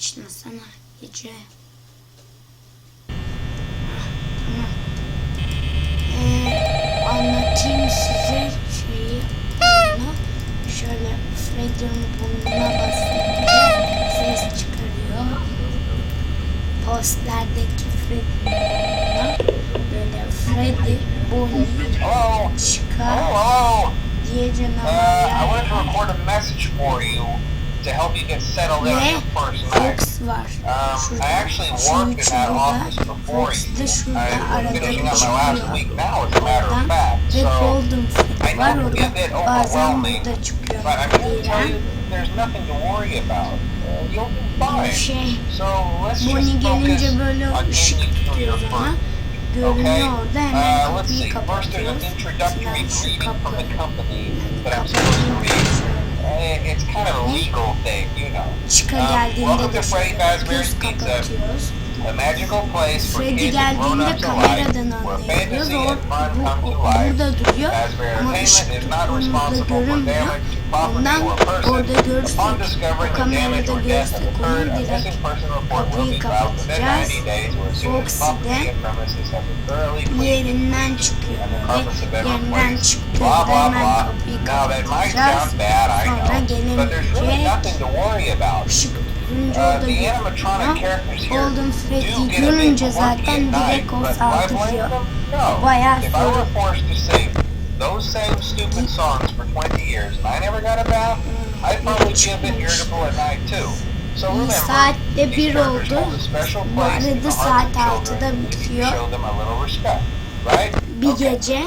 Başlasana gece. Ah, Tamam. Ee, anlatayım size şeyi. Onu. Şöyle Freddy'nin burnuna basınca ses çıkarıyor. Postlerdeki Freddy'nin böyle Freddy? Chica Hello? diye Uh, I canavarlar wanted to record a message for you to help you get settled in your first night. Fox var. Um. I actually worked in üçü that office before you. I'm arada finishing up my last çıkıyor. week now, as a matter of fact. So, I know it can be a bit overwhelming, but I'm here to tell you there's nothing to worry about. You'll be fine. Şey, So let's just focus on getting you through your first Okay. Uh, let's see. First, there's an introductory greeting from the company that I'm supposed to read. Çıka Um, geldiğinde de kapatıyoruz. Freddy geldiğinde kameradan anlayabiliyoruz. O, bu, burada duruyor ama ışık for görünmüyor. Ondan orada görürsek damage kamerada görürsek onu direkt kapıyı kapatacağız. 90 days or as soon as Foxy property de and premises have been thoroughly cleaned. yerinden çıkıyor böyle. Yerinden çıktığında hemen kapıyı kapatacağız. Sonra gelemeyecek. Işık animatronic characters here Golden Freddy görünce zaten direkt o saldırıyor. Bayağı sing those same stupid songs for 20 years and I never got a bath, I'd probably be a bit irritable at night too. Remember, Saatte bir oldu. the saat altıda bitiyor. Bir gece.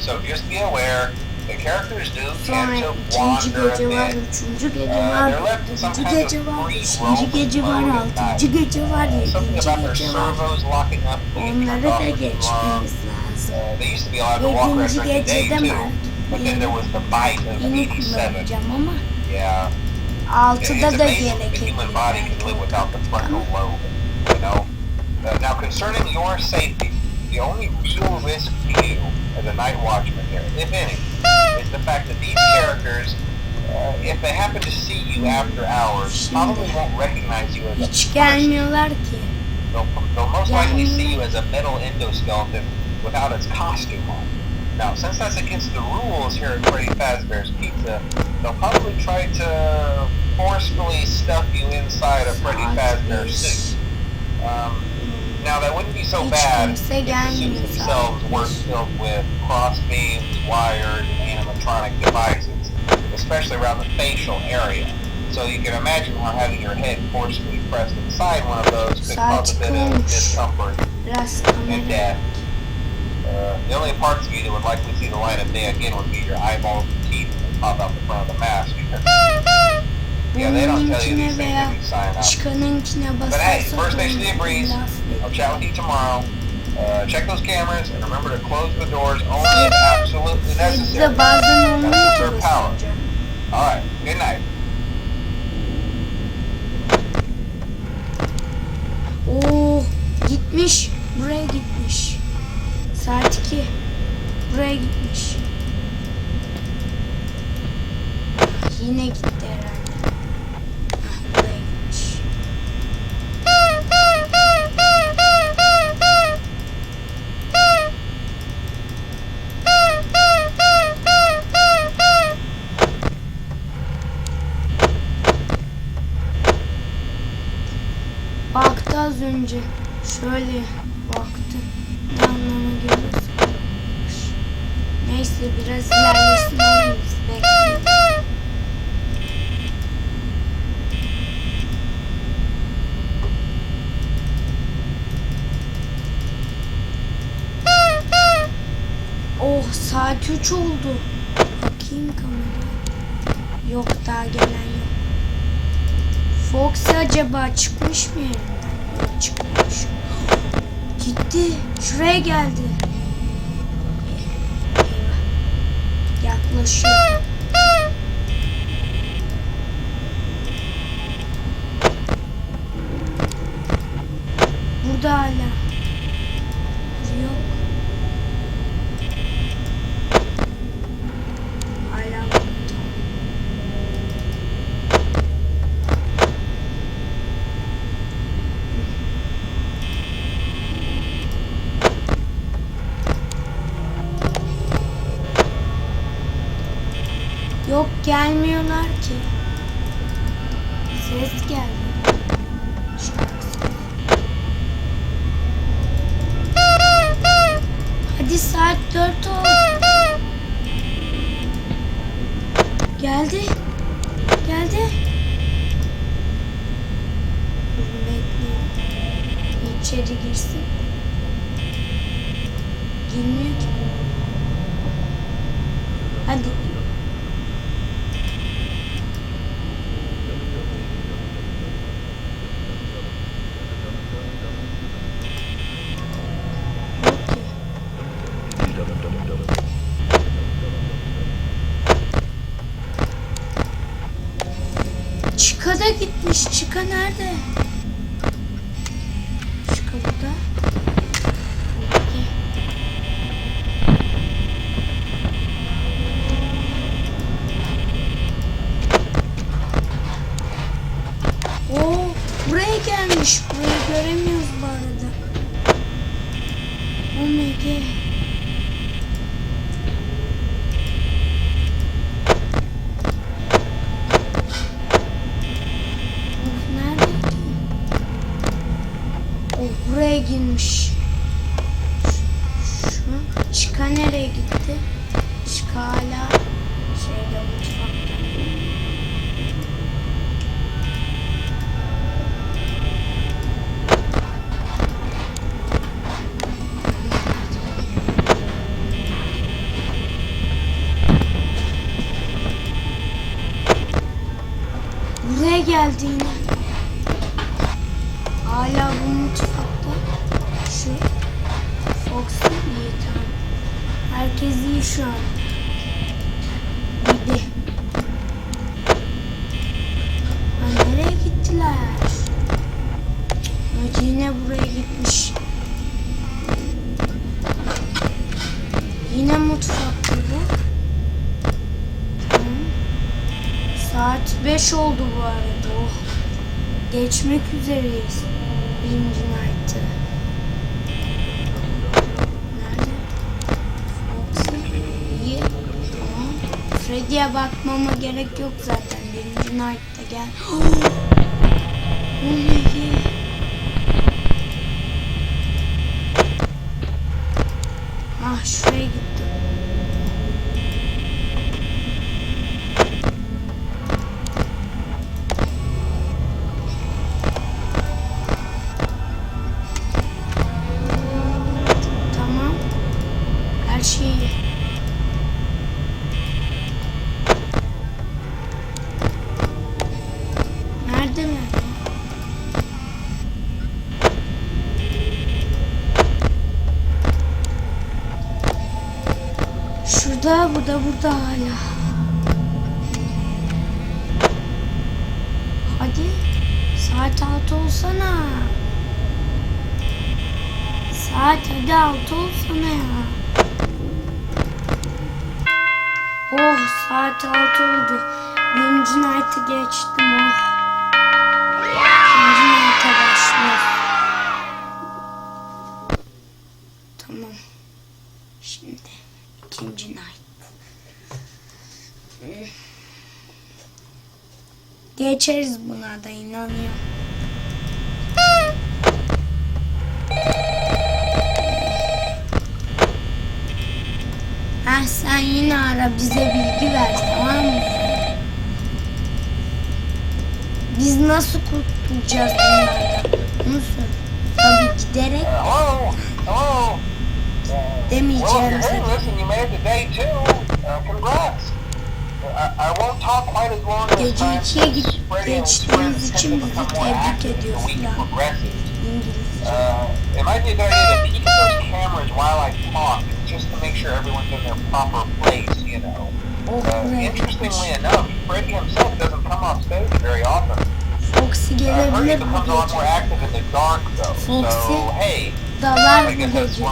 So just be aware, the characters do tend to ikinci wander a gece var, bit. üçüncü gece Uh, var, they're left in some dördüncü kind of gece var, free beşinci roaming gece var, mode at altıncı night. gece var, Something yedinci about their gece var. servos locking up. to get Onları turned da off when you geçmemiz run. lazım. Uh, they used to be allowed to walk around Yedinci during the day gecede too. ben But then there was the bite of yeni 87. kullanacağım ama Yeah. It- altıda It's da amazing the gerekir. human body can live without the frontal lobe, you know? Uh, now concerning your safety, the only real risk to you as a night watchman here, if any, uh, if they happen to see you after hours, probably won't recognize you as a person. They'll, they'll most likely see you as a metal endoskeleton without its costume on. Now, since that's against the rules here at Freddy Fazbear's Pizza, they'll probably try to forcefully stuff you inside a Freddy Fazbear suit. Um, now, that wouldn't be so bad if the suits themselves weren't filled with cross beams, wired, and animatronic devices, especially around the facial area. So you can imagine how having your head forcefully pressed inside one of those could cause a bit of discomfort and death. Uh, the only parts of you that would likely see the light of day again would be your eyeballs and teeth that pop out the front of the mask. yeah, they don't tell you these things you sign up. But hey, first station of the breeze. I'll chat with you tomorrow. Uh, check those cameras and remember to close the doors only if absolutely necessary. olmuyor ki power. All. Good night. Oo gitmiş. Buraya gitmiş. Saat 2. Buraya gitmiş. Yine gitti Oh saat 3 oldu. Bakayım kameraya. Yok daha gelen yok. Fox acaba çıkmış mı çıkmış. Gitti. Şuraya geldi. Show. 4 oldu. Geldi. Dur, Bekleyin. İçeri girsin. Girmiyor ki. Hadi. Okey. Çıka da Çıka nerede? Hala bu mutfakta. Şu Fox'u iyi tamam. Herkes iyi şu an. Gidi. Nereye gittiler? Yine buraya gitmiş. Yine mutfakta bu. Saat 5 oldu bu arada. Oh. Geçmek üzereyiz. Freddy'ye bakmama gerek yok zaten. Birinci night'ta gel. Oh my god. Da burada hala. Hadi. Saat altı olsana. Saat hadi altı olsana ya. Oh saat altı oldu. Birinci night'ı geçtim oh. Geçeriz buna da inanıyorum. Ha sen yine ara bize bilgi ver tamam mı? Biz nasıl kurtulacağız bunlardan? Bunu. Tabii giderek demeyeceğim I, I won't talk quite as long this Gece time. ikiye git- Spreading and geçtiğiniz spreading için tend to bizi become more tebrik active as the ediyoruz week ya. progresses. İngilizce. Uh, it might be a good idea to peek at those cameras while I talk, just to make sure everyone's in their proper place, you know. Oh Uh, buraya interestingly gitmiş. enough, Freddy himself doesn't come off stage very often. Foxy Uh, Freddy gelebilir bu becomes a lot more gece. active in the dark, though. Foxy? So, hey, Dalar I bu guess that's gece.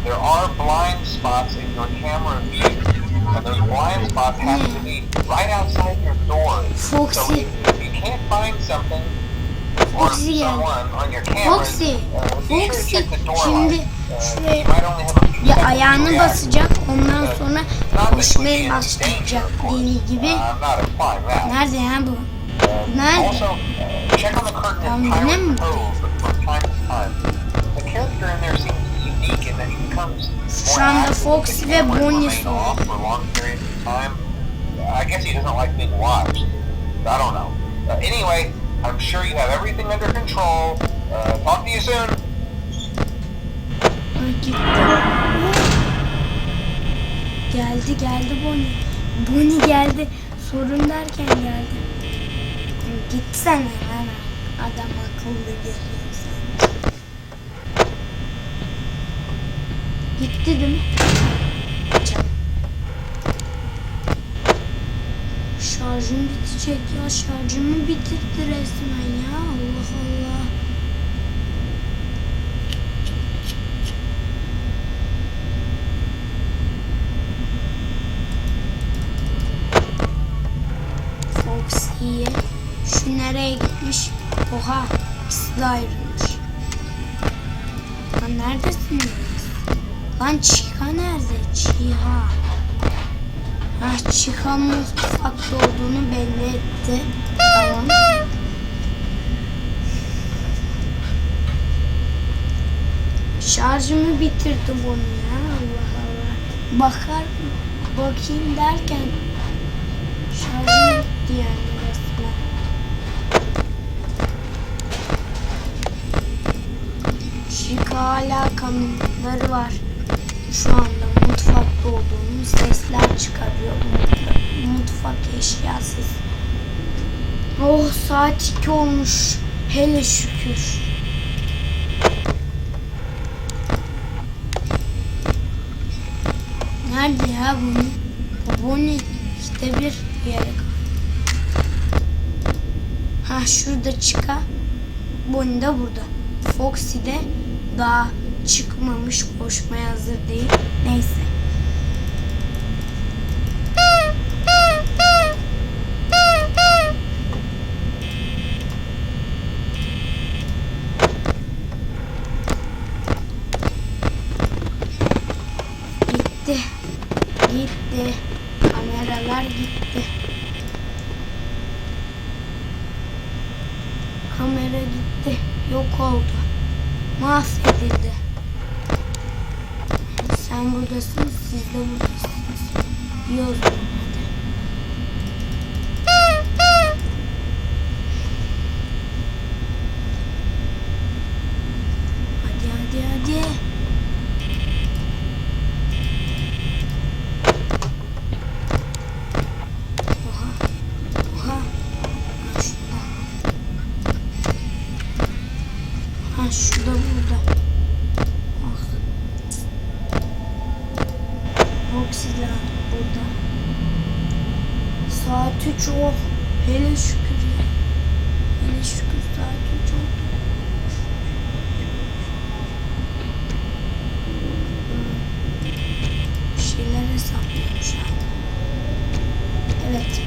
Uh, there are blind spots in your camera view, and those blind spots have to be right outside your door. So Foxy if, if you can't find something or Foxy someone on your cameras, Foxy, uh, be sure to Foxy. check the door Şimdi light. Uh, şuraya to ayağını basacak ondan sonra that you koşmaya başlayacak deli gibi. Uh. Nerede ya bu? Uh, Nerede? Uh, yine Pirate mi? Şu anda Fox ve Bonnie remain sordu. off for long periods of time. I guess he doesn't like being watched. I don't know. Uh, anyway, I'm sure you have everything under control. Uh, talk to you soon. Geldi geldi Bonnie. Bonnie geldi. Sorun derken geldi. Gitsene hemen. Adam akıllı geliyor sen. Gitti değil mi? Şarjım bitecek ya. Şarjımı bitirdi resmen ya. Allah Allah. Foxy'ye. Şu nereye gitmiş? Oha. ikisi de ayrılmış. Lan neredesiniz? Lan Chica nerede? Chiha. Ha Chica'nın mutfakta olduğunu belli etti. Tamam. Şarjımı bitirdi bunu ya. Allah Allah. Bakar bakayım derken şarjım bitti yani. Şika hala kanıtları var. Şu anda mutfakta olduğunu sesler çıkarıyor. Mutfak, eşyasız. Oh saat 2 olmuş. Hele şükür. Nerede ya bunu? Bu ne? İşte bir yere. Ha şurada çıka. Bonnie de burada. Foxy de daha çıkmamış koşmaya hazır değil. Neyse. Gitti. Gitti. Kameralar gitti. Kamera gitti. Yok oldu. Mahvedildi. Sen buradasın, siz de buradasınız. İyi o zaman hadi. Hadi hadi hadi. Oha. Oha. Ha şurada. Ha şurada burada. Ah. Oksijen burada. Saat 3 oh. Hele şükür ya. Hele şükür saat 3 oldu. Bir şeyler hesaplıyorum şu an. Evet.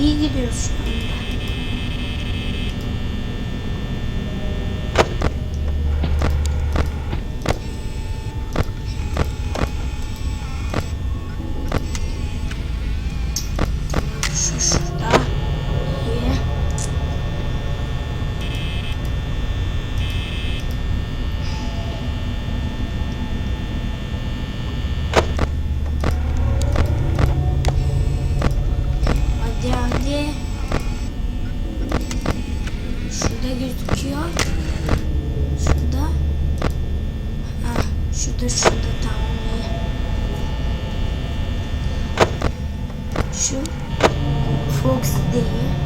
İyi gidiyoruz şu anda. Fox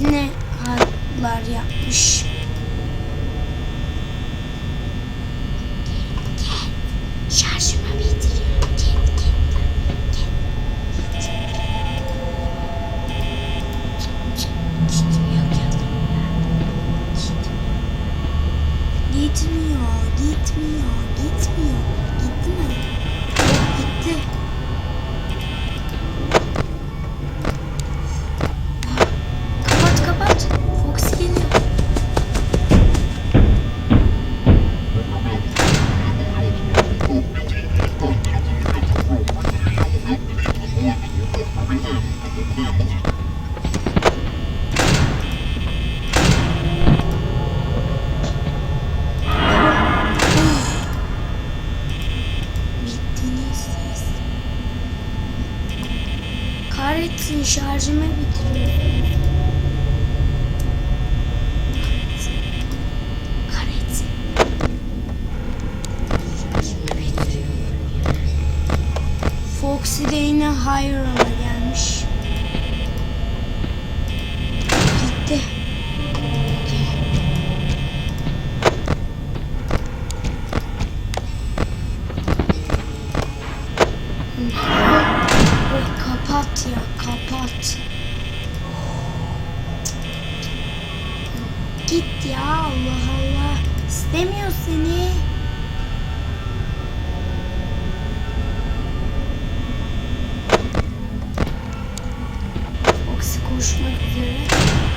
hepsini harplar yapmış. Oksideine hayır olacak. Görüşmek üzere.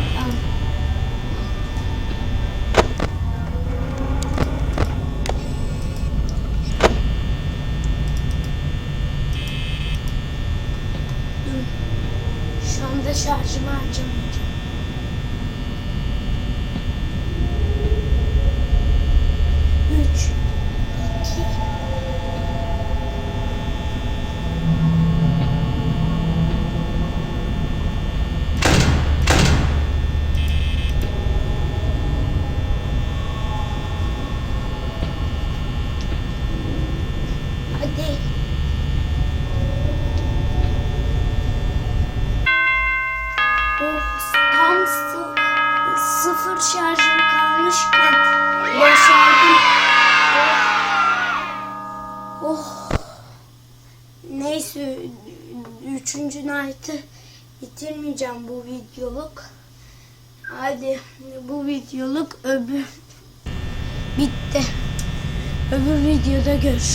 uzatmayacağım bu videoluk. Hadi bu videoluk öbür bitti. Öbür videoda görüşürüz.